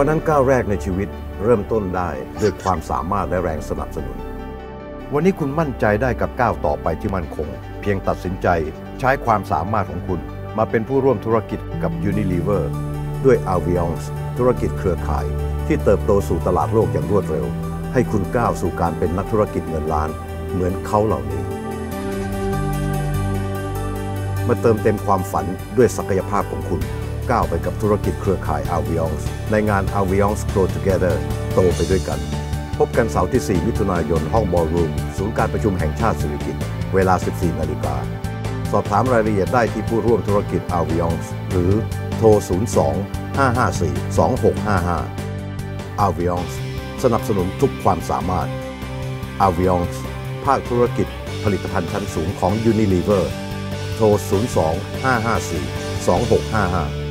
วันนั้นก้าวแรกในชีวิตเริ่มต้นได้ด้วยความสามารถและแรงสนับสนุน วันนี้คุณมั่นใจได้กับก้าวต่อไปที่มั่นคง เพียงตัดสินใจใช้ความสามารถของคุณ มาเป็นผู้ร่วมธุรกิจกับ Unilever ด้วย Avions ธุรกิจเครือข่าย ที่เติบโตสู่ตลาดโลกอย่างรวดเร็ว ให้คุณก้าวสู่การเป็นนักธุรกิจเงินล้าน เหมือนเขาเหล่านี้ มาเติมเต็มความฝันด้วยศักยภาพของคุณ ก้าวไปกับธุรกิจเครือข่าย Avions ในงาน Avions Grow Together โตไปด้วยกัน พบกันเสาร์ที่ 4 มิถุนายน ห้องบอลรูม ศูนย์การประชุมแห่งชาติสิริกิติ์เวลา 14 นาฬิกา สอบถามรายละเอียดได้ที่ผู้ร่วมธุรกิจ Avions หรือโทร 02 554 2655 Avions สนับสนุนทุกความสามารถ Avions ภาคธุรกิจผลิตภัณฑ์ชั้นสูงของ Unilever โทร 02 554 2655